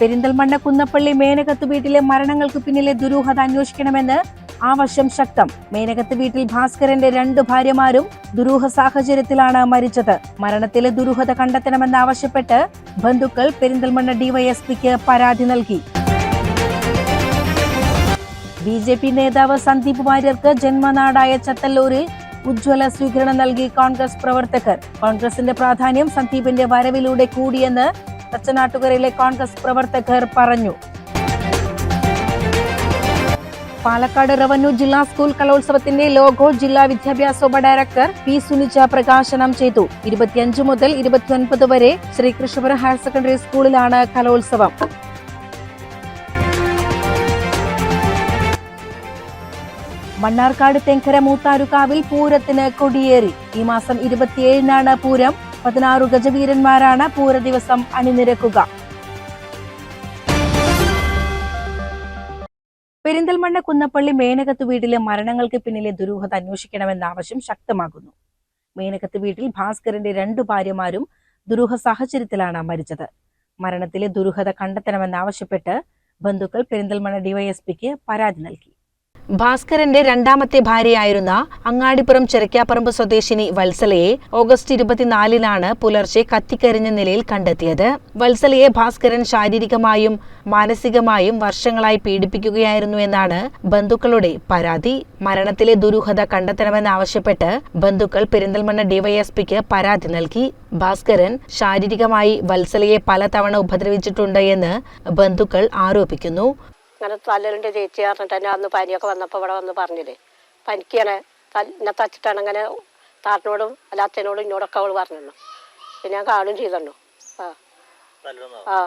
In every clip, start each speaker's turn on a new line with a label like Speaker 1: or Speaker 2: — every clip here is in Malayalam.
Speaker 1: പെരിന്തൽമണ്ണ കുന്നപ്പള്ളി മേനകത്ത് വീട്ടിലെ മരണങ്ങൾക്ക് പിന്നിലെ ദുരൂഹത അന്വേഷിക്കണമെന്ന് ആവശ്യം ശക്തം. മേനകത്ത് വീട്ടിൽ ഭാസ്കരന്റെ രണ്ട് ഭാര്യമാരും ദുരൂഹ സാഹചര്യത്തിലാണ് മരിച്ചത്. മരണത്തിലെ ദുരൂഹത കണ്ടെത്തണമെന്നാവശ്യപ്പെട്ട് ബന്ധുക്കൾ പെരിന്തൽമണ്ണ ഡിവൈഎസ്പിക്ക് പരാതി നൽകി. ബി ജെ പി നേതാവ് സന്ദീപ് വാര്യർക്ക് ജന്മനാടായ ചത്തല്ലൂരിൽ ഉജ്ജ്വല സ്വീകരണം നൽകി കോൺഗ്രസ് പ്രവർത്തകർ. കോൺഗ്രസിന്റെ പ്രാധാന്യം സന്ദീപിന്റെ വരവിലൂടെ കൂടിയെന്ന് തച്ചനാട്ടുകരയിലെ കോൺഗ്രസ് പ്രവർത്തകർ പറഞ്ഞു. പാലക്കാട് റവന്യൂ ജില്ലാ സ്കൂൾ കലോത്സവത്തിന്റെ ലോഗോ ജില്ലാ വിദ്യാഭ്യാസ ഉപ ഡയറക്ടർ പി സുനിജ പ്രകാശനം ചെയ്തു. ഇരുപത്തിയഞ്ച് മുതൽ ഇരുപത്തിയൊൻപത് വരെ ശ്രീകൃഷ്ണപുരം ഹയർ സെക്കൻഡറി സ്കൂളിലാണ് കലോത്സവം. മണ്ണാർക്കാട് തെങ്കര മൂത്താരുകാവിൽ പൂരത്തിന് കൊടിയേറി. ഈ മാസം ഇരുപത്തിയേഴിനാണ് പൂരം. പതിനാറു ഗജവീരന്മാരാണ് പൂര ദിവസം അണിനിരക്കുക. പെരിന്തൽമണ്ണ കുന്നപ്പള്ളി മേനകത്ത് വീട്ടിലെ മരണങ്ങൾക്ക് പിന്നിലെ ദുരൂഹത അന്വേഷിക്കണമെന്ന ആവശ്യം ശക്തമാകുന്നു. മേനകത്ത് വീട്ടിൽ ഭാസ്കരന്റെ രണ്ടു ഭാര്യമാരും ദുരൂഹ സാഹചര്യത്തിലാണ് മരിച്ചത്. മരണത്തിലെ ദുരൂഹത കണ്ടെത്തണമെന്നാവശ്യപ്പെട്ട് ബന്ധുക്കൾ പെരിന്തൽമണ്ണ ഡിവൈഎസ്പിക്ക് പരാതി നൽകി. ഭാസ്കരന്റെ രണ്ടാമത്തെ ഭാര്യയായിരുന്ന അങ്ങാടിപ്പുറം ചെരക്കാപ്പറമ്പ് സ്വദേശിനി വത്സലയെ ഓഗസ്റ്റ് ഇരുപത്തിനാലിനാണ് പുലർച്ചെ കത്തിക്കരിഞ്ഞ നിലയിൽ കണ്ടെത്തിയത്. വത്സലയെ ഭാസ്കരൻ ശാരീരികമായും മാനസികമായും വർഷങ്ങളായി പീഡിപ്പിക്കുകയായിരുന്നു എന്നാണ് ബന്ധുക്കളുടെ പരാതി. മരണത്തിലെ ദുരൂഹത കണ്ടെത്തണമെന്നാവശ്യപ്പെട്ട് ബന്ധുക്കൾ പെരിന്തൽമണ്ണ ഡിവൈഎസ്പിക്ക് പരാതി നൽകി. ഭാസ്കരൻ ശാരീരികമായി വത്സലയെ പലതവണ ഉപദ്രവിച്ചിട്ടുണ്ട് എന്ന് ബന്ധുക്കൾ ആരോപിക്കുന്നു.
Speaker 2: അങ്ങനെ തല്ലലിന്റെ ചേച്ചി പറഞ്ഞിട്ട് തന്നെ അന്ന് പനിയൊക്കെ വന്നപ്പോൾ ഇവിടെ വന്ന് പറഞ്ഞില്ലേ. പനിക്കാണ് എന്നെ തച്ചിട്ടാണ് അങ്ങനെ താട്ടിനോടും അല്ല അച്ഛനോടും ഇന്നോടൊക്കെ അവൾ പറഞ്ഞിരുന്നു. പിന്നെ ഞാൻ കാണും ചെയ്തണ്ണു ആ. ആ.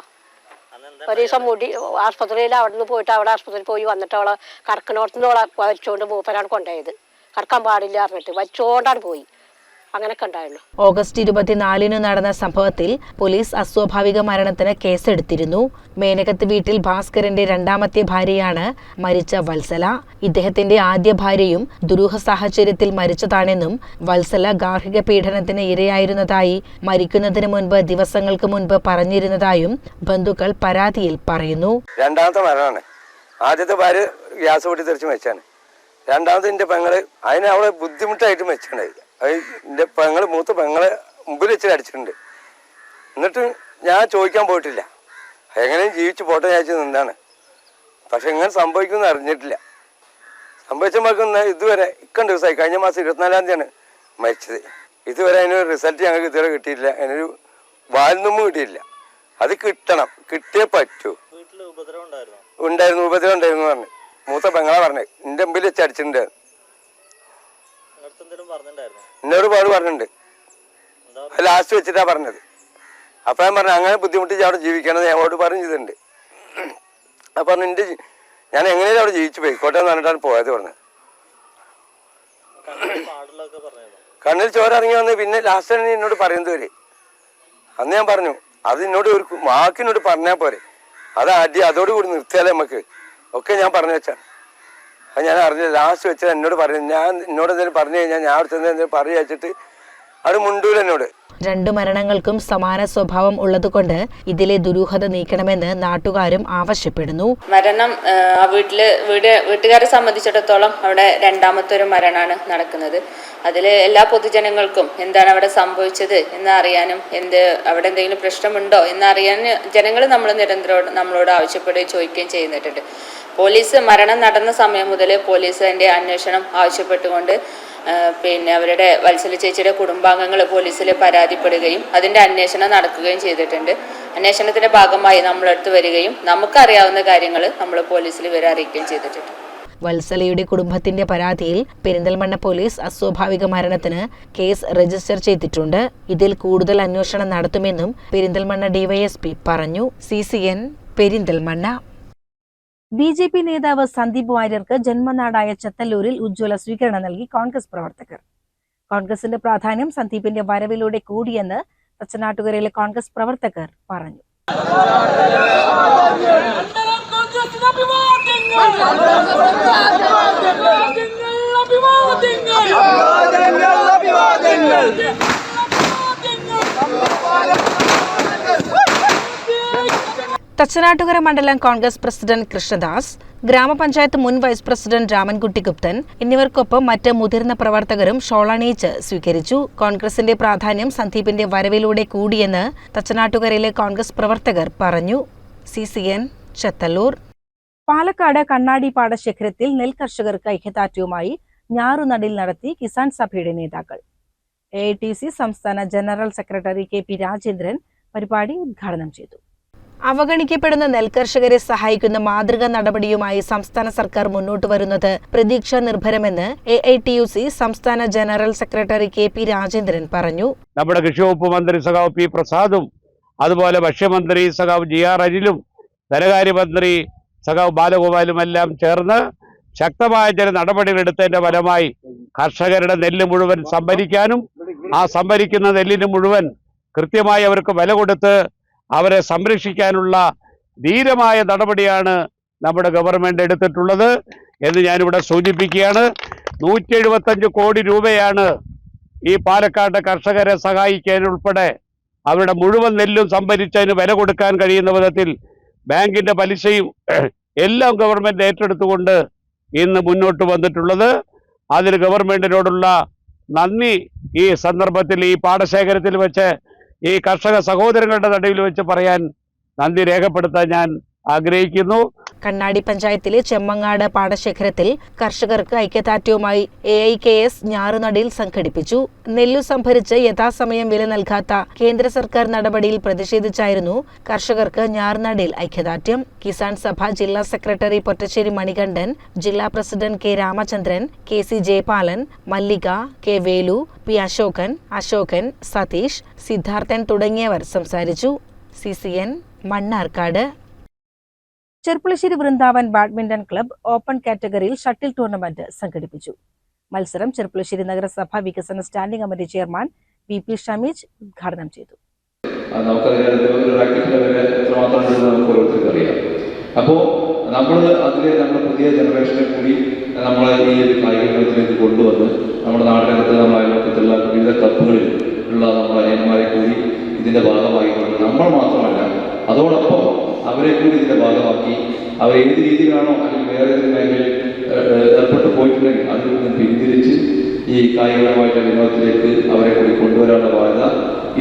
Speaker 2: ഒരു ദിവസം മുടി ആസ്പത്രിയിൽ അവിടെ നിന്ന് പോയിട്ട് അവിടെ ആസ്പത്രിയിൽ പോയി വന്നിട്ട് അവളെ കടക്കണോടത്തുനിന്ന് അവളെ വലിച്ചുകൊണ്ട് മൂപ്പരാണ് കൊണ്ടുപോയത്. കടക്കാൻ പാടില്ല പറഞ്ഞിട്ട് വലിച്ചുകൊണ്ടാണ് പോയി. അങ്ങനെയൊക്കെ ഉണ്ടായുള്ളൂ
Speaker 1: ഓഗസ്റ്റ് ഇരുപത്തിനാലിന് നടന്ന സംഭവത്തിൽ പോലീസ് അസ്വാഭാവിക മരണത്തിന് കേസെടുത്തിരുന്നു. മേനകത്ത് വീട്ടിൽ ഭാസ്കരന്റെ രണ്ടാമത്തെ ഭാര്യയാണ് മരിച്ച വത്സല. ഇദ്ദേഹത്തിന്റെ ആദ്യ ഭാര്യയും ദുരൂഹ സാഹചര്യത്തിൽ മരിച്ചതാണെന്നും വത്സല ഗാർഹിക പീഡനത്തിന് ഇരയായിരുന്നതായി മരിക്കുന്നതിന് മുൻപ് ദിവസങ്ങൾക്ക് മുൻപ് പറഞ്ഞിരുന്നതായും ബന്ധുക്കൾ പരാതിയിൽ പറയുന്നു.
Speaker 3: രണ്ടാമത്തെ മരണമാണ്. ആദ്യത്തെ ഭാര്യ ഗ്യാസ് പൊട്ടി തെറിച്ച് വെച്ചാണ് രണ്ടാമത്തെ എന്റെ പെങ്ങൾ അതിനെ അവളെ ബുദ്ധിമുട്ടായിട്ട് വെച്ചാണ് അത് എന്റെ പെങ്ങൾ മൂത്ത പെങ്ങളെ മുമ്പിൽ വെച്ചിട്ട് അടിച്ചിട്ടുണ്ട് എന്നിട്ട് ഞാൻ ചോദിക്കാൻ പോയിട്ടില്ല. എങ്ങനെയും ജീവിച്ച് പോട്ടെ ഞാൻ നിന്നാണ് പക്ഷെ ഇങ്ങനെ സംഭവിക്കുമെന്ന് അറിഞ്ഞിട്ടില്ല. സംഭവിച്ചപ്പോഴേക്കും ഇതുവരെ ഇക്കണ്ട ദിവസമായി. കഴിഞ്ഞ മാസം ഇരുപത്തിനാലാം തീയതിയാണ് മരിച്ചത്. ഇതുവരെ അതിനൊരു റിസൾട്ട് ഞങ്ങൾക്ക് ഇതുവരെ കിട്ടിയില്ല അതിനൊരു വാലിനൊന്നും കിട്ടിയില്ല അത് കിട്ടണം. കിട്ടിയേ പറ്റൂ. ഉണ്ടായിരുന്നു? ഉപദ്രവം ഉണ്ടായിരുന്നു പറഞ്ഞു. മൂത്ത പെങ്ങളെ പറഞ്ഞു എന്റെ മുമ്പിൽ വെച്ച് അടിച്ചിട്ടുണ്ട് എന്നോട് പാട് പറഞ്ഞിട്ടുണ്ട്. അത് ലാസ്റ്റ് വെച്ചിട്ടാ പറഞ്ഞത്. അപ്പൊ ഞാൻ പറഞ്ഞു അങ്ങനെ ബുദ്ധിമുട്ടിച്ച് അവിടെ ജീവിക്കണം ഞങ്ങളോട് പറഞ്ഞിട്ടുണ്ട് അപ്പൊ പറഞ്ഞു എന്റെ ഞാൻ എങ്ങനെയാണ് അവിടെ ജീവിച്ചു പോയിക്കോട്ടെ എന്ന് പറഞ്ഞിട്ടാണ് പോയത് പറഞ്ഞത് കണ്ണിൽ ചോര ഇറങ്ങി വന്ന് പിന്നെ ലാസ്റ്റാണ് എന്നോട് പറയുന്നത് വരെ. അന്ന് ഞാൻ പറഞ്ഞു അത് എന്നോട് ഒരു വാക്കിനോട് പറഞ്ഞാൽ പോരെ. അത് അടി അതോടുകൂടി നിർത്തിയാലേ നമുക്ക്. ഒക്കെ ഞാൻ പറഞ്ഞു വെച്ചാ അത് ഞാൻ അറിഞ്ഞില്ല. ലാസ്റ്റ് വെച്ചാൽ എന്നോട് പറഞ്ഞു ഞാൻ എന്നോട് എന്തെങ്കിലും പറഞ്ഞു കഴിഞ്ഞാൽ ഞാൻ അവിടെ ചെന്ന് എന്തെങ്കിലും പറഞ്ഞു വെച്ചിട്ട് അവിടെ മുണ്ടൂല എന്നോട്.
Speaker 1: രണ്ടു മരണങ്ങൾക്കും സമാന സ്വഭാവം ഉള്ളതുകൊണ്ട് ഇതിലെ ദുരൂഹത നീക്കണമെന്ന് നാട്ടുകാരും ആവശ്യപ്പെടുന്നു.
Speaker 4: മരണം ആ, വീട്ടിൽ വീട് വീട്ടുകാരെ സംബന്ധിച്ചിടത്തോളം അവിടെ രണ്ടാമത്തെ ഒരു മരണമാണ് നടക്കുന്നത്. അതിൽ എല്ലാ പൊതുജനങ്ങൾക്കും എന്താണ് അവിടെ സംഭവിച്ചത് എന്ന് അറിയാനും എന്ത് അവിടെ എന്തെങ്കിലും പ്രശ്നമുണ്ടോ എന്നറിയാൻ ജനങ്ങൾ നമ്മൾ നിരന്തരം നമ്മളോട് ആവശ്യപ്പെടുകയും ചോദിക്കുകയും ചെയ്യുന്നിട്ടുണ്ട്. പോലീസ് മരണം നടന്ന സമയം മുതൽ പോലീസ് അന്വേഷണം ആവശ്യപ്പെട്ടുകൊണ്ട് പിന്നെ അവരുടെ വത്സല ചേച്ചിയുടെ കുടുംബാംഗങ്ങൾ പോലീസിൽ പരാതിപ്പെടുകയും അതിന്റെ അന്വേഷണം നടക്കുകയും ചെയ്തിട്ടുണ്ട്. അന്വേഷണത്തിന്റെ ഭാഗമായി നമ്മളെടുത്ത് വരികയും നമുക്കറിയാവുന്ന കാര്യങ്ങൾ നമ്മൾ പോലീസിൽ വരെ അറിയിക്കുകയും ചെയ്തിട്ടുണ്ട്.
Speaker 1: വത്സലയുടെ കുടുംബത്തിന്റെ പരാതിയിൽ പെരിന്തൽമണ്ണ പോലീസ് അസ്വാഭാവിക മരണത്തിന് കേസ് രജിസ്റ്റർ ചെയ്തിട്ടുണ്ട്. ഇതിൽ കൂടുതൽ അന്വേഷണം നടത്തുമെന്നും പെരിന്തൽമണ്ണ ഡിവൈഎസ്പി പറഞ്ഞു. C C N Perinthalmanna. B J P നേതാവ് സന്ദീപ് വാര്യർക്ക് ജന്മനാടായ ചത്തല്ലൂരിൽ ഉജ്ജ്വല സ്വീകരണം നൽകി കോൺഗ്രസ് പ്രവർത്തകർ. കോൺഗ്രസിന്റെ പ്രാധാന്യം സന്ദീപിന്റെ വരവിലൂടെ കൂടിയെന്ന് തച്ചനാട്ടുകരയിലെ കോൺഗ്രസ് പ്രവർത്തകർ പറഞ്ഞു. തച്ചനാട്ടുകര മണ്ഡലം കോൺഗ്രസ് പ്രസിഡന്റ് കൃഷ്ണദാസ് ഗ്രാമപഞ്ചായത്ത് മുൻ വൈസ് പ്രസിഡന്റ് രാമൻകുട്ടി ഗുപ്തൻ എന്നിവർക്കൊപ്പം മറ്റ് മുതിർന്ന പ്രവർത്തകരും ഷോളണീച്ച് സ്വീകരിച്ചു. കോൺഗ്രസിന്റെ പ്രാധാന്യം സന്ദീപിന്റെ വരവിലൂടെ കൂടിയെന്ന് തച്ചനാട്ടുകരയിലെ കോൺഗ്രസ് പ്രവർത്തകർ പറഞ്ഞു. C C N Chathallur. Palakkad Kannadi പാടശേഖരത്തിൽ നെൽ കർഷകർക്ക് ഐക്യദാർഢ്യവുമായി ഞാറുനടിൽ നടത്തി കിസാൻ സഭയുടെ നേതാക്കൾ. എ സംസ്ഥാന general secretary K P Rajendran പരിപാടി ഉദ്ഘാടനം ചെയ്തു. അവഗണിക്കപ്പെടുന്ന നെൽകർഷകരെ സഹായിക്കുന്ന മാതൃകാ നടപടിയുമായി സംസ്ഥാന സർക്കാർ മുന്നോട്ട് വരുന്നത് പ്രതീക്ഷാ നിർഭരമെന്ന് A I T U C സംസ്ഥാന general secretary K P Rajendran പറഞ്ഞു.
Speaker 5: നമ്മുടെ കൃഷിവകുപ്പ് മന്ത്രി സഖാവ് പി പ്രസാദും അതുപോലെ ഭക്ഷ്യമന്ത്രി സഖാവ് ജി ആർ അനിലും ധനകാര്യമന്ത്രി സഖാവ് ബാലഗോപാലും എല്ലാം ചേർന്ന് ശക്തമായ ചില നടപടികൾ എടുത്തതിന്റെ ഫലമായി കർഷകരുടെ നെല്ല് മുഴുവൻ സംഭരിക്കാനും ആ സംഭരിക്കുന്ന നെല്ലിന് മുഴുവൻ കൃത്യമായി അവർക്ക് വില കൊടുത്ത് അവരെ സംരക്ഷിക്കാനുള്ള ധീരമായ നടപടിയാണ് നമ്മുടെ ഗവൺമെന്റ് എടുത്തിട്ടുള്ളത് എന്ന് ഞാനിവിടെ സൂചിപ്പിക്കുകയാണ്. നൂറ്റി എഴുപത്തഞ്ച് കോടി രൂപയാണ് ഈ പാലക്കാട് കർഷകരെ സഹായിക്കാനുൾപ്പെടെ അവരുടെ മുഴുവൻ നെല്ലും സംഭരിച്ചതിന് വില കൊടുക്കാൻ കഴിയുന്ന വിധത്തിൽ ബാങ്കിന്റെ പലിശയും എല്ലാം ഗവൺമെന്റ് ഏറ്റെടുത്തുകൊണ്ട് ഇന്ന് മുന്നോട്ട് വന്നിട്ടുള്ളത്. അതിൽ ഗവൺമെന്റിനോടുള്ള നന്ദി ഈ സന്ദർഭത്തിൽ ഈ പാടശേഖരത്തിൽ വെച്ച് ഈ കർഷക സഹോദരങ്ങളുടെ നടുവിൽ വെച്ച് പറയാൻ നന്ദി രേഖപ്പെടുത്താൻ ഞാൻ ആഗ്രഹിക്കുന്നു.
Speaker 1: കണ്ണാടി പഞ്ചായത്തിലെ ചെമ്മങ്ങാട് പാടശേഖരത്തിൽ കർഷകർക്ക് ഐക്യദാർഢ്യവുമായി എ ഐ കെ എസ് ഞാറുനടിയിൽ സംഘടിപ്പിച്ചു. നെല്ലു സംഭരിച്ച് യഥാസമയം വില നൽകാത്ത കേന്ദ്ര സർക്കാർ നടപടിയിൽ പ്രതിഷേധിച്ചായിരുന്നു കർഷകർക്ക് ഞാറുനടിയിൽ ഐക്യദാർഢ്യം. കിസാൻ സഭ ജില്ലാ സെക്രട്ടറി പൊറ്റശ്ശേരി മണികണ്ഠൻ ജില്ലാ president K Ramachandran K C Jayapalan Mallika K Velu P Ashokan Ashokan Satheesh Siddharthan തുടങ്ങിയവർ സംസാരിച്ചു. C C N Mannarkkad. Cherpulassery Vrindavan badminton club open കാറ്റഗറിയിൽ ഷട്ടിൽ ടൂർണമെന്റ് സംഘടിപ്പിച്ചു. മത്സരം ചെർപ്പുളശ്ശേരി നഗരസഭ വികസന standing committee chairman V P Shameej ഉദ്ഘാടനം ചെയ്തു.
Speaker 6: അപ്പോൾ നമ്മൾ അതിലെ നമ്മുടെ പുതിയ ജനറേഷനെ കൂടി നമ്മൾ ഈ ഒരു കായിക വിനോദത്തിലേക്ക് കൊണ്ടുവന്ന് നമ്മുടെ നാടിനകത്ത് നമ്മുടെ അയൽവക്കത്തുള്ള വിവിധ ക്ലബ്ബുകളിൽ ഉള്ള നമ്മുടെ അനിയന്മാരെ കൂടി ഇതിന്റെ ഭാഗമായിക്കൊണ്ട് നമ്മൾ മാത്രമല്ല അതോടൊപ്പം അവരെ കൂടി ഇതിന്റെ ഭാഗമാക്കി. അവർ ഏത് രീതിയിലാണോ അല്ലെങ്കിൽ വേറെ ഏതെങ്കിലും ഏർപ്പെട്ട് പോയിട്ടുണ്ടെങ്കിൽ അതിൽ നിന്ന് പിന്തിരിച്ച് ഈ കായികപരമായിട്ടുള്ള വിനോദത്തിലേക്ക് അവരെ കൂടി കൊണ്ടുവരാനുള്ള ബാധ്യത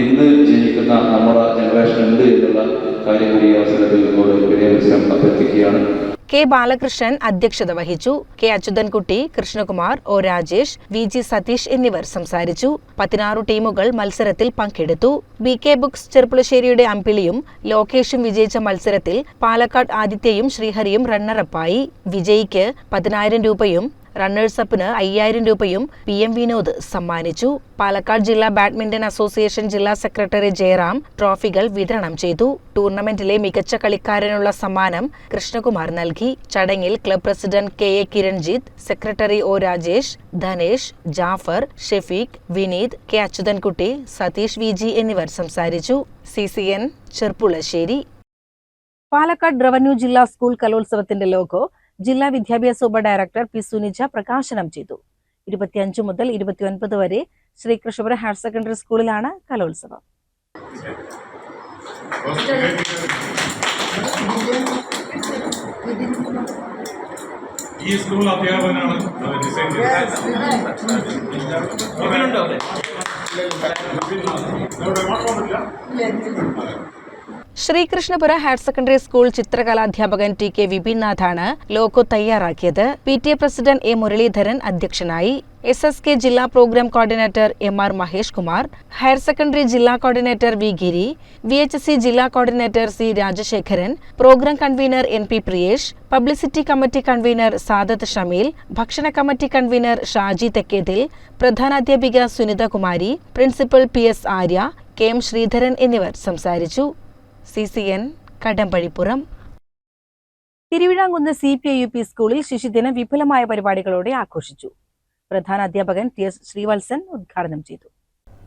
Speaker 6: ഇന്ന് ജീവിക്കുന്ന നമ്മുടെ ജനറേഷൻ ഉണ്ട് എന്നുള്ള കാര്യം കൂടി ഈ അവസരത്തിൽ നിന്നോട് വിനയമത്സരം അഭ്യർത്ഥിക്കുകയാണ്.
Speaker 1: കെ ബാലകൃഷ്ണൻ അധ്യക്ഷത വഹിച്ചു. K Achuthankutty Krishnakumar O Rajesh V G Satheesh എന്നിവർ സംസാരിച്ചു. പതിനാറു ടീമുകൾ മത്സരത്തിൽ പങ്കെടുത്തു. ബി കെ ബുക്സ് ചെർപ്പുളശ്ശേരിയുടെ അമ്പിളിയും ലോകേഷും വിജയിച്ച മത്സരത്തിൽ പാലക്കാട് ആദിത്യയും ശ്രീഹരിയും റണ്ണറപ്പായി വിജയിക്ക് പതിനായിരം രൂപയും റണ്ണേഴ്സ് അപ്പിന് അയ്യായിരം രൂപയും പി എം വിനോദ് സമ്മാനിച്ചു. പാലക്കാട് ജില്ലാ ബാഡ്മിന്റൺ അസോസിയേഷൻ ജില്ലാ സെക്രട്ടറി ജയറാം ട്രോഫികൾ വിതരണം ചെയ്തു. ടൂർണമെന്റിലെ മികച്ച കളിക്കാരനുള്ള സമ്മാനം കൃഷ്ണകുമാർ നൽകി. ചടങ്ങിൽ club president K A Kiranjith secretary O Rajesh Dhanesh Jafar Shefeeq Vineeth K Achuthankutty Satheesh V G എന്നിവർ സംസാരിച്ചു. C C N Cherpulassery. Palakkad revenue ജില്ലാ സ്കൂൾ കലോത്സവത്തിന്റെ ലോഗോ ജില്ലാ വിദ്യാഭ്യാസ ഉപ ഡയറക്ടർ പി സുനിജ പ്രകാശനം ചെയ്തു. ഇരുപത്തിയഞ്ച് മുതൽ ഇരുപത്തിയൊൻപത് വരെ ശ്രീകൃഷ്ണപുരം ഹയർ സെക്കൻഡറി സ്കൂളിലാണ് കലോത്സവം.
Speaker 7: ഈ സ്കൂൾ അധ്യാപകനാണ് design
Speaker 1: Sreekrishnapura higher secondary school ചിത്രകലാധ്യാപകൻ T K വിപിൻനാഥാണ് ലോഗോ തയ്യാറാക്കിയത്. P T A president A Muraleedharan അധ്യക്ഷനായി. എസ് എസ് കെ ജില്ലാ programme coordinator M R Mahesh Kumar higher secondary ജില്ലാ coordinator V Giri V H C ജില്ലാ coordinator C Rajasekharan programme convener N P Priyesh publicity committee convener Sadath Shameel ഭക്ഷണ committee convener Shaji Thekkethil പ്രധാനാധ്യാപിക Sunitha Kumari principal P S Arya K M Sreedharan എന്നിവർ സംസാരിച്ചു. C C N Kadampazhipuram. Thiruvizhamkunnu C P I U P സ്കൂളിൽ ശിശുദിനം വിപുലമായ പരിപാടികളോടെ ആഘോഷിച്ചു. പ്രധാന അധ്യാപകൻ ടി എസ് ശ്രീവത്സൻ ഉദ്ഘാടനം ചെയ്തു.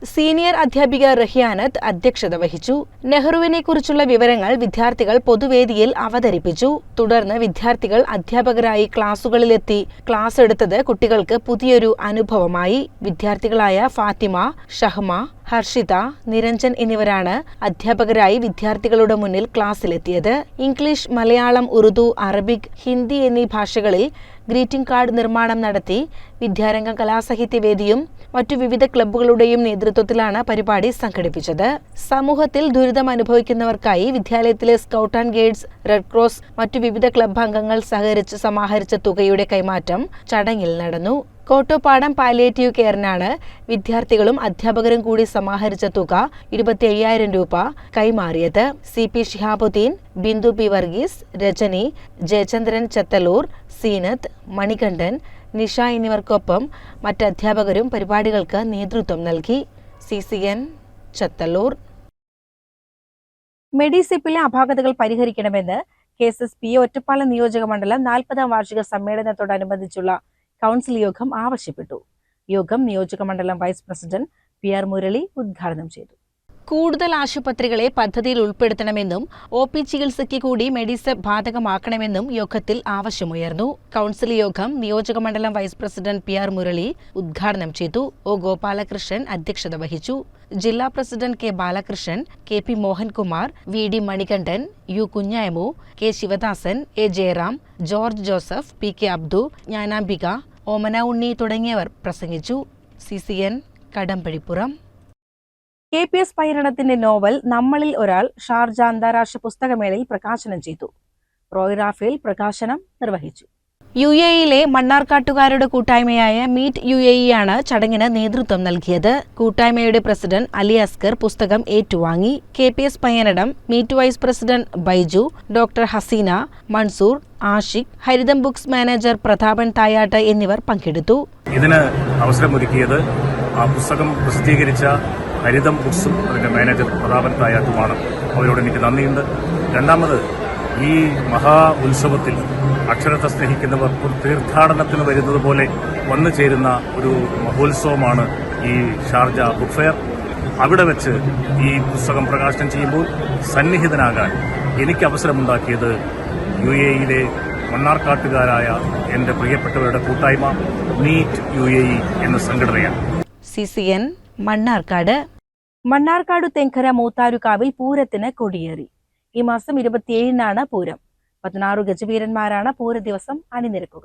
Speaker 1: സീനിയർ അധ്യാപിക റഹിയാനത്ത് അധ്യക്ഷത വഹിച്ചു. നെഹ്റുവിനെക്കുറിച്ചുള്ള വിവരങ്ങൾ വിദ്യാർത്ഥികൾ പൊതുവേദിയിൽ അവതരിപ്പിച്ചു. തുടർന്ന് വിദ്യാർത്ഥികൾ അധ്യാപകരായി ക്ലാസുകളിലെത്തി. ക്ലാസ് എടുത്തത് കുട്ടികൾക്ക് പുതിയൊരു അനുഭവമായി. വിദ്യാർത്ഥികളായ ഫാത്തിമ ഷഹ്മ ഹർഷിത നിരഞ്ജൻ എന്നിവരാണ് അധ്യാപകരായി വിദ്യാർത്ഥികളുടെ മുന്നിൽ ക്ലാസ്സിലെത്തിയത്. ഇംഗ്ലീഷ് മലയാളം ഉറുദു അറബിക് ഹിന്ദി എന്നീ ഭാഷകളിൽ ഗ്രീറ്റിംഗ് കാർഡ് നിർമ്മാണം നടത്തി. വിദ്യാരംഗം കലാസാഹിത്യവേദിയും മറ്റു വിവിധ ക്ലബ്ബുകളുടെയും നേതൃത്വത്തിലാണ് പരിപാടി സംഘടിപ്പിച്ചത്. സമൂഹത്തിൽ ദുരിതം അനുഭവിക്കുന്നവർക്കായി വിദ്യാലയത്തിലെ scout and guides red cross മറ്റു വിവിധ ക്ലബ്ബ് അംഗങ്ങൾ സഹകരിച്ച് സമാഹരിച്ച തുകയുടെ കൈമാറ്റം ചടങ്ങിൽ നടന്നു. കോട്ടോപ്പാടം പാലിയേറ്റീവ് കെയറിനാണ് വിദ്യാർത്ഥികളും അധ്യാപകരും കൂടി സമാഹരിച്ച തുക ഇരുപത്തി അയ്യായിരം രൂപ കൈമാറിയത്. C P Shihabuddin Bindu P Varghese Rajani Jayachandran Chathallur Seenath Manikandan Nisha എന്നിവർക്കൊപ്പം മറ്റ് അധ്യാപകരും പരിപാടികൾക്ക് നേതൃത്വം നൽകി. C C N Chathallur. മെഡിസിപ്പിലെ അപാകതകൾ പരിഹരിക്കണമെന്ന് K S S P Ottapalam നിയോജക മണ്ഡലം നാൽപ്പതാം വാർഷിക സമ്മേളനത്തോടനുബന്ധിച്ചുള്ള കൗൺസിൽ യോഗം ആവശ്യപ്പെട്ടു. യോഗം നിയോജക മണ്ഡലം vice president P R Murali ഉദ്ഘാടനം ചെയ്തു. കൂടുതൽ ആശുപത്രികളെ പദ്ധതിയിൽ ഉൾപ്പെടുത്തണമെന്നും ഒ പി ചികിത്സയ്ക്ക് കൂടി മെഡിസെപ് ബാധകമാക്കണമെന്നും യോഗത്തിൽ ആവശ്യമുയർന്നു. കൗൺസിൽ യോഗം നിയോജകമണ്ഡലം vice president P R Murali ഉദ്ഘാടനം ചെയ്തു. ഒ ഗോപാലകൃഷ്ണൻ അധ്യക്ഷത വഹിച്ചു. ജില്ലാ president K Balakrishnan K P Mohankumar V D Manikandan U Kunhayamu K Sivadasan A Jayaram George Joseph P K Abdu Jnanambika Omana Unni തുടങ്ങിയവർ പ്രസംഗിച്ചു. C C N Kadampazhipuram. K P S പൈരണത്തിന്റെ novel നമ്മളിൽ ഒരാൾ ഷാർജ അന്താരാഷ്ട്ര പുസ്തകമേളയിൽ പ്രകാശനം ചെയ്തു. റോയ് റാഫേൽ പ്രകാശനം നിർവഹിച്ചു. യു എ ഇയിലെ മണ്ണാർക്കാട്ടുകാരുടെ കൂട്ടായ്മയായ മീറ്റ് യു എ ആണ് ചടങ്ങിന് നേതൃത്വം നൽകിയത്. കൂട്ടായ്മയുടെ പ്രസിഡന്റ് അലി അസ്കർ പുസ്തകം ഏറ്റുവാങ്ങി. K P S Payyanadam meet vice president Baiju doctor Haseena Mansoor Ashiq Haritham books manager Prathapan Thayattu എന്നിവർ പങ്കെടുത്തു.
Speaker 8: ഇതിന് അവസരമൊരുക്കിയത് ആ പുസ്തകം പ്രസിദ്ധീകരിച്ച ഹരിതം ബുക്സും അതിന്റെ മാനേജർ പ്രതാപൻ തായാട്ടുമാണ് അവരോട് എനിക്ക് നന്ദിയുണ്ട്. രണ്ടാമത് ഈ മഹാ ഉത്സവത്തിൽ അക്ഷരത്തെ സ്നേഹിക്കുന്നവർ തീർത്ഥാടനത്തിന് വരുന്നത് പോലെ വന്നു ചേരുന്ന ഒരു മഹോത്സവമാണ് ഈ ഷാർജ ബുക്ക് ഫെയർ. അവിടെ വെച്ച് ഈ പുസ്തകം പ്രകാശനം ചെയ്യുമ്പോൾ സന്നിഹിതനാകാൻ എനിക്ക് അവസരമുണ്ടാക്കിയത് യു എ ഇയിലെ മണ്ണാർക്കാട്ടുകാരായ എന്റെ പ്രിയപ്പെട്ടവരുടെ കൂട്ടായ്മ മീറ്റ് യു എ ഇ എന്ന സംഘടനയാണ്.
Speaker 1: C C N Mannarkkad Mannarkkad Thenkara മൂത്താരുകാവിൽ പൂരത്തിന് കൊടിയേറി. ഈ മാസം ഇരുപത്തിയേഴിനാണ് പൂരം. പതിനാറ് ഗജവീരന്മാരാണ് പൂര ദിവസം അണിനിരക്കുക.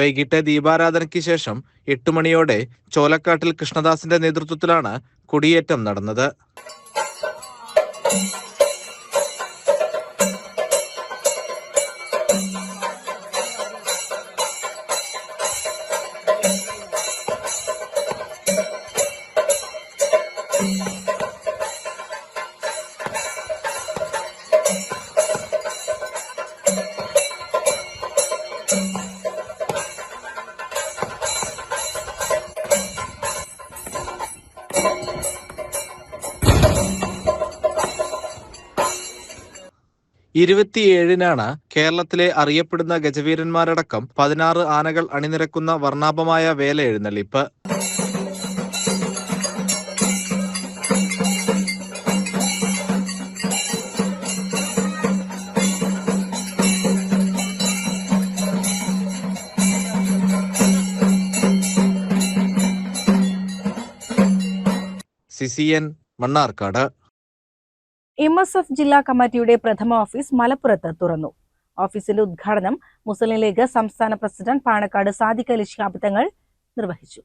Speaker 9: വൈകിട്ട് ദീപാരാധനയ്ക്ക് ശേഷം എട്ട് മണിയോടെ ചോലക്കാട്ടിൽ കൃഷ്ണദാസിന്റെ നേതൃത്വത്തിലാണ് കൊടിയേറ്റം നടന്നത്. ഇരുപത്തിയേഴിനാണ് കേരളത്തിലെ അറിയപ്പെടുന്ന ഗജവീരന്മാരടക്കം പതിനാറ് ആനകൾ അണിനിരക്കുന്ന വർണാഭമായ വേല എഴുന്നള്ളിപ്പ് C C N Mannarkkad.
Speaker 1: M S F ജില്ലാ കമ്മിറ്റിയുടെ പ്രഥമ ഓഫീസ് മലപ്പുറത്ത് തുറന്നു. ഓഫീസിന്റെ ഉദ്ഘാടനം മുസ്ലിം ലീഗ് സംസ്ഥാന പ്രസിഡന്റ് പാണക്കാട് സാദിഖ് അലി ശാബ്ദങ്ങൾ നിർവഹിച്ചു.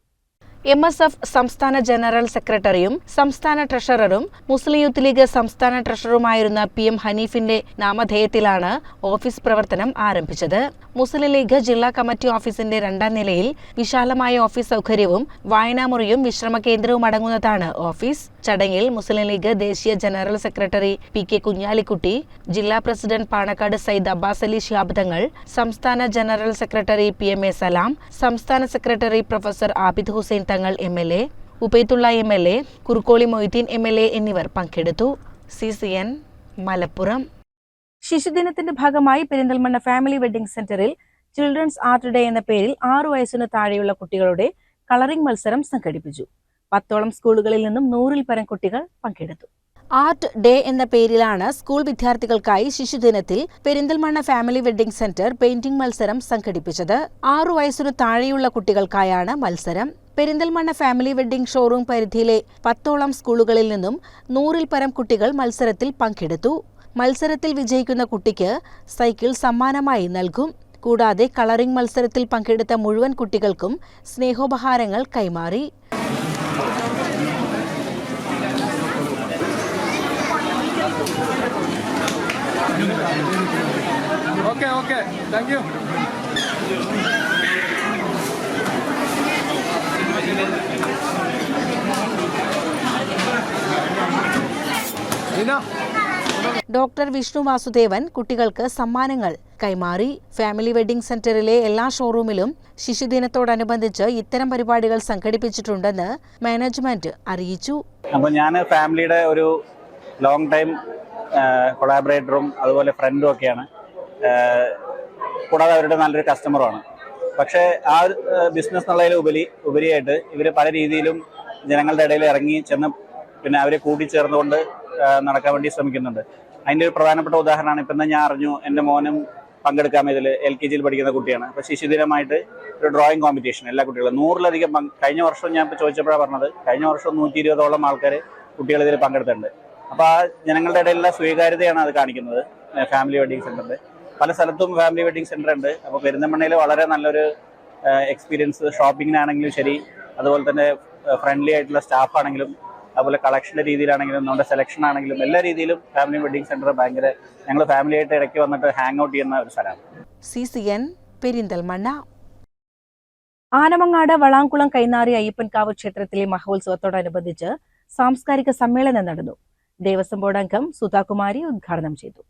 Speaker 1: എം എസ് എഫ് സംസ്ഥാന ജനറൽ സെക്രട്ടറിയും സംസ്ഥാന ട്രഷററും മുസ്ലിം യൂത്ത് ലീഗ് സംസ്ഥാന ട്രഷററുമായിരുന്ന പി എം ഹനീഫിന്റെ നാമധേയത്തിലാണ് ഓഫീസ് പ്രവർത്തനം ആരംഭിച്ചത്. മുസ്ലിം ലീഗ് ജില്ലാ കമ്മിറ്റി ഓഫീസിന്റെ രണ്ടാം നിലയിൽ വിശാലമായ ഓഫീസ് സൗകര്യവും വായനാമുറിയും വിശ്രമ കേന്ദ്രവും അടങ്ങുന്നതാണ് ഓഫീസ്. ചടങ്ങിൽ മുസ്ലിം ലീഗ് ദേശീയ general secretary P K Kunhalikutty ജില്ലാ പ്രസിഡന്റ് പാണക്കാട് സയ്യിദ് അബ്ബാസ് അലി ശിഹാബ് തങ്ങൾ സംസ്ഥാന general secretary P M A Salam സംസ്ഥാന secretary professor Abid Hussain Thangal M L A ഉപേത്തുള്ള M L A Kurukkoli Moideen M L A എന്നിവർ പങ്കെടുത്തു. C C N Malappuram. ശിശുദിനത്തിന്റെ ഭാഗമായി പെരിന്തൽമണ്ണ ഫാമിലി വെഡിംഗ് സെന്ററിൽ ചിൽഡ്രൻസ് ആർട്ട് ഡേ എന്ന പേരിൽ ആറു വയസ്സിന് താഴെയുള്ള കുട്ടികളുടെ കളറിംഗ് മത്സരം സംഘടിപ്പിച്ചു. പത്തോളം സ്കൂളുകളിൽ നിന്നും നൂറിൽ പരം കുട്ടികൾ പങ്കെടുത്തു. ആർട്ട് ഡേ എന്ന പേരിലാണ് സ്കൂൾ വിദ്യാർത്ഥികൾക്കായി ശിശുദിനത്തിൽ Perinthalmanna family wedding centre painting മത്സരം സംഘടിപ്പിച്ചത്. ആറു വയസ്സിനു താഴെയുള്ള കുട്ടികൾക്കായാണ് മത്സരം. പെരിന്തൽമണ്ണ ഫാമിലി വെഡ്ഡിംഗ് ഷോറൂം പരിധിയിലെ പത്തോളം സ്കൂളുകളിൽ നിന്നും നൂറിൽ പരം കുട്ടികൾ മത്സരത്തിൽ പങ്കെടുത്തു. മത്സരത്തിൽ വിജയിക്കുന്ന കുട്ടിക്ക് സൈക്കിൾ സമ്മാനമായി നൽകും. കൂടാതെ കളറിംഗ് മത്സരത്തിൽ പങ്കെടുത്ത മുഴുവൻ കുട്ടികൾക്കും സ്നേഹോപഹാരങ്ങൾ കൈമാറി.
Speaker 6: Okay okay thank you
Speaker 1: doctor Vishnu Vasudevan കുട്ടികൾക്ക് സമ്മാനങ്ങൾ കൈമാറി ഫാമിലി വെഡിംഗ് സെന്ററിലെ എല്ലാ ഷോറൂമിലും ശിശുദിനത്തോടനുബന്ധിച്ച് ഇത്തരം പരിപാടികൾ സംഘടിപ്പിച്ചിട്ടുണ്ടെന്ന് മാനേജ്മെന്റ് അറിയിച്ചു.
Speaker 10: അപ്പോൾ ഞാൻ ഫാമിലിയുടെ ഒരു ലോങ് ടൈം കൊളാബറേറ്ററും അതുപോലെ ഫ്രണ്ടും ഒക്കെയാണ്. കൂടാതെ അവരുടെ നല്ലൊരു കസ്റ്റമറുമാണ് പക്ഷേ ആ ബിസിനസ് എന്നുള്ളതിൽ ഉപരി ഉപരിയായിട്ട് ഇവർ പല രീതിയിലും ജനങ്ങളുടെ ഇടയിൽ ഇറങ്ങി ചെന്ന് പിന്നെ അവരെ കൂട്ടിച്ചേർന്നുകൊണ്ട് നടക്കാൻ വേണ്ടി ശ്രമിക്കുന്നുണ്ട്. അതിന്റെ ഒരു പ്രധാനപ്പെട്ട ഉദാഹരണമാണ് ഇപ്പം ഞാൻ അറിഞ്ഞു എന്റെ മോനും പങ്കെടുക്കാം ഇതിൽ എൽ കെ ജിയിൽ പഠിക്കുന്ന കുട്ടിയാണ്. അപ്പോൾ ശിശുദിനമായിട്ട് ഒരു ഡ്രോയിങ് കോമ്പറ്റീഷൻ എല്ലാ കുട്ടികളും. നൂറിലധികം കഴിഞ്ഞ വർഷം ഞാൻ ഇപ്പോൾ ചോദിച്ചപ്പോഴാണ് പറഞ്ഞത് കഴിഞ്ഞ വർഷം നൂറ്റി ഇരുപതോളം ആൾക്കാർ കുട്ടികൾ ഇതിൽ പങ്കെടുത്തിട്ടുണ്ട്. അപ്പോൾ ആ ജനങ്ങളുടെ ഇടയിലുള്ള സ്വീകാര്യതയാണ് അത് കാണിക്കുന്നത് ഫാമിലി വെഡിങ് സെന്ററിൽ പല സ്ഥലത്തും ഫാമിലി വെഡിങ് സെന്റർ ഉണ്ട്. അപ്പോൾ പെരിന്തമണ്ണയിൽ വളരെ നല്ലൊരു എക്സ്പീരിയൻസ് ഷോപ്പിങ്ങിനാണെങ്കിലും ശരി അതുപോലെ തന്നെ ഫ്രണ്ട്ലി ആയിട്ടുള്ള സ്റ്റാഫ് ആണെങ്കിലും അതുപോലെ കളക്ഷന്റെ രീതിയിലാണെങ്കിലും നമ്മുടെ സെലക്ഷൻ ആണെങ്കിലും എല്ലാ രീതിയിലും ഫാമിലി വെഡിങ് സെന്റർ ഭയങ്കര ഞങ്ങൾ ഫാമിലി ആയിട്ട് ഇടയ്ക്ക് വന്നിട്ട് ഹാങ് ഔട്ട് ചെയ്യുന്ന ഒരു സ്ഥലമാണ്.
Speaker 1: C C N Perinthalmanna. Anamangad Valamkulam Kainari Ayyappankavu ക്ഷേത്രത്തിലെ മഹോത്സവത്തോടനുബന്ധിച്ച് സാംസ്കാരിക സമ്മേളനം നടന്നു. ദേവസ്വം ബോർഡ് അംഗം സുധാകുമാരി ഉദ്ഘാടനം ചെയ്തു.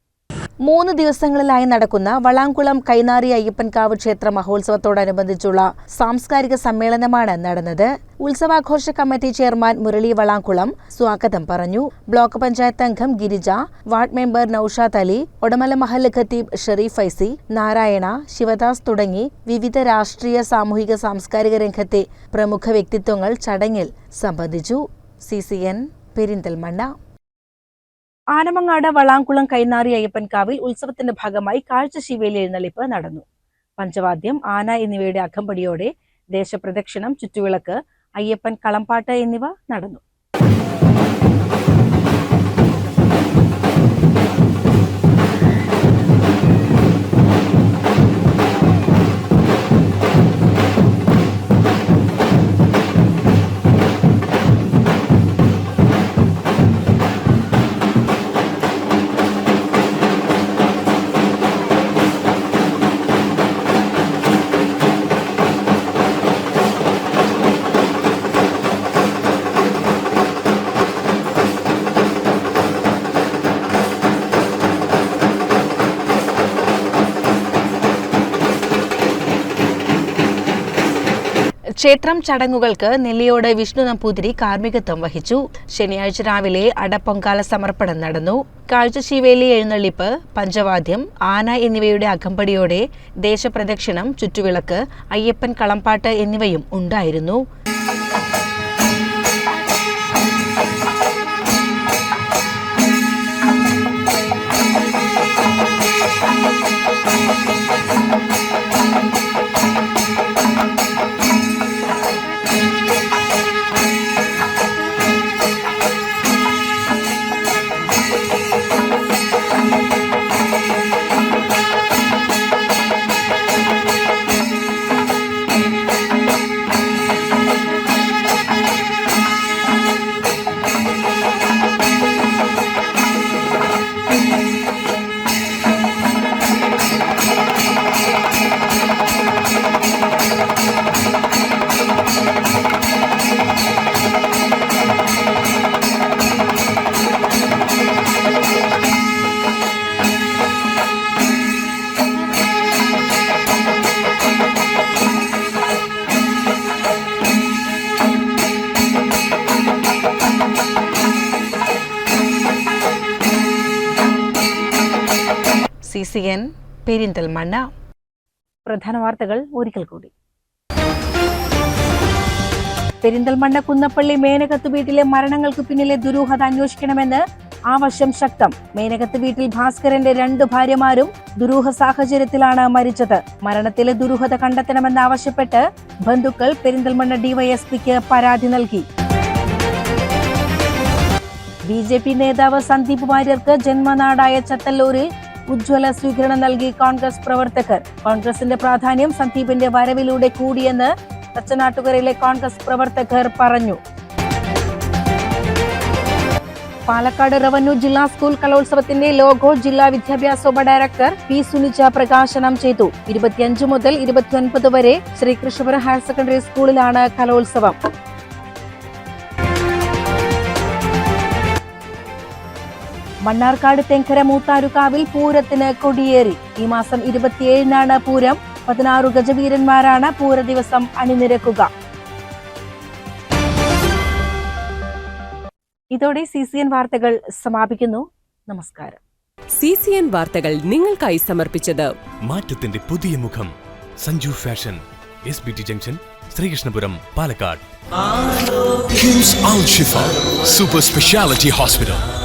Speaker 1: മൂന്ന് ദിവസങ്ങളിലായി നടക്കുന്ന വളാംകുളം കൈനാറി അയ്യപ്പൻകാവ് ക്ഷേത്ര മഹോത്സവത്തോടനുബന്ധിച്ചുള്ള സാംസ്കാരിക സമ്മേളനമാണ് നടന്നത്. ഉത്സവാഘോഷ കമ്മിറ്റി ചെയർമാൻ മുരളി വളാംകുളം സ്വാഗതം പറഞ്ഞു. ബ്ലോക്ക് പഞ്ചായത്ത് അംഗം ഗിരിജ വാർഡ് മെമ്പർ നൌഷാദ് അലി ഒടമല മഹല്ല് ഖത്തീബ് ഷെറീഫ് ഫൈസി നാരായണ ശിവദാസ് തുടങ്ങി വിവിധ രാഷ്ട്രീയ സാമൂഹിക സാംസ്കാരിക രംഗത്തെ പ്രമുഖ വ്യക്തിത്വങ്ങൾ ചടങ്ങിൽ സംബന്ധിച്ചു. C C N Perinthalmanna. Anamangad Valamkulam Kainari അയ്യപ്പൻകാവിൽ ഉത്സവത്തിന്റെ ഭാഗമായി കാഴ്ച ശിവയിൽ എഴുന്നള്ളിപ്പ് നടന്നു. പഞ്ചവാദ്യം ആന എന്നിവയുടെ അകമ്പടിയോടെ ദേശപ്രദക്ഷിണം ചുറ്റുവിളക്ക് അയ്യപ്പൻ കളംപാട്ട് എന്നിവ നടന്നു. ക്ഷേത്രം ചടങ്ങുകൾക്ക് നെല്ലിയോട് വിഷ്ണു നമ്പൂതിരി കാർമ്മികത്വം വഹിച്ചു. ശനിയാഴ്ച രാവിലെ അടപ്പൊങ്കാല സമർപ്പണം നടന്നു. കാഴ്ചശീവേലി എഴുന്നള്ളിപ്പ് പഞ്ചവാദ്യം ആന എന്നിവയുടെ അകമ്പടിയോടെ ദേശപ്രദക്ഷിണം ചുറ്റുവിളക്ക് അയ്യപ്പൻ കളംപാട്ട് എന്നിവയും ഉണ്ടായിരുന്നു.
Speaker 11: പെരിന്തൽമണ്ണ പ്രധാന വാർത്തകൾ ഒരിക്കൽ കൂടി. പെരിന്തൽമണ്ണ കുന്നപ്പള്ളി മേനകത്ത് വീട്ടിലെ മരണങ്ങൾക്ക് പിന്നിലെ ദുരൂഹത അന്വേഷിക്കണമെന്ന് ആവശ്യം ശക്തം. മേനകത്ത് വീട്ടിൽ ഭാസ്കരന്റെ രണ്ട് ഭാര്യമാരും ദുരൂഹ സാഹചര്യത്തിലാണ് മരിച്ചത്. മരണത്തിലെ ദുരൂഹത കണ്ടെത്തണമെന്നാവശ്യപ്പെട്ട് ബന്ധുക്കൾ പെരിന്തൽമണ്ണ ഡിവൈഎസ്പിക്ക് പരാതി നൽകി. ബി ജെ പി നേതാവ് സന്ദീപ് വാര്യർക്ക് ജന്മനാടായ ചത്തല്ലൂരിൽ ഉജ്ജ്വല സ്വീകരണം നൽകി കോൺഗ്രസ് പ്രവർത്തകർ. കോൺഗ്രസിന്റെ പ്രാധാന്യം സന്ദീപിന്റെ വരവിലൂടെ കൂടിയെന്ന് തച്ചനാട്ടുകരയിലെ കോൺഗ്രസ് പ്രവർത്തകർ പറഞ്ഞു. പാലക്കാട് റവന്യൂ ജില്ലാ സ്കൂൾ കലോത്സവത്തിന്റെ ലോഗോ ജില്ലാ വിദ്യാഭ്യാസ ഉപ ഡയറക്ടർ പി സുനിജ പ്രകാശനം ചെയ്തു. ഇരുപത്തിയഞ്ച് മുതൽ ഇരുപത്തിയൊൻപത് വരെ ശ്രീകൃഷ്ണപുരം ഹയർ സെക്കൻഡറി സ്കൂളിലാണ് കലോത്സവം. മണ്ണാർക്കാട് തെങ്കര മൂത്താരുക്കാവിൽ പൂരത്തിന് കൊടിയേറി. ഈ മാസം ഇരുപത്തിയേഴിനാണ് പൂരം. പതിനാറു ഗജവീരന്മാരാണ് പൂര ദിവസം അണിനിരക്കുക. ഇതോടെ സി സി എൻ വാർത്തകൾ സമാപിക്കുന്നു. നമസ്കാരം.
Speaker 12: സി സി എൻ വാർത്തകൾ നിങ്ങൾക്കായി സമർപ്പിച്ചത്
Speaker 6: മാറ്റത്തിന്റെ പുതിയ മുഖം. Sanju fashion S B T junction Sreekrishnapuram Palakkad.
Speaker 7: Super speciality hospital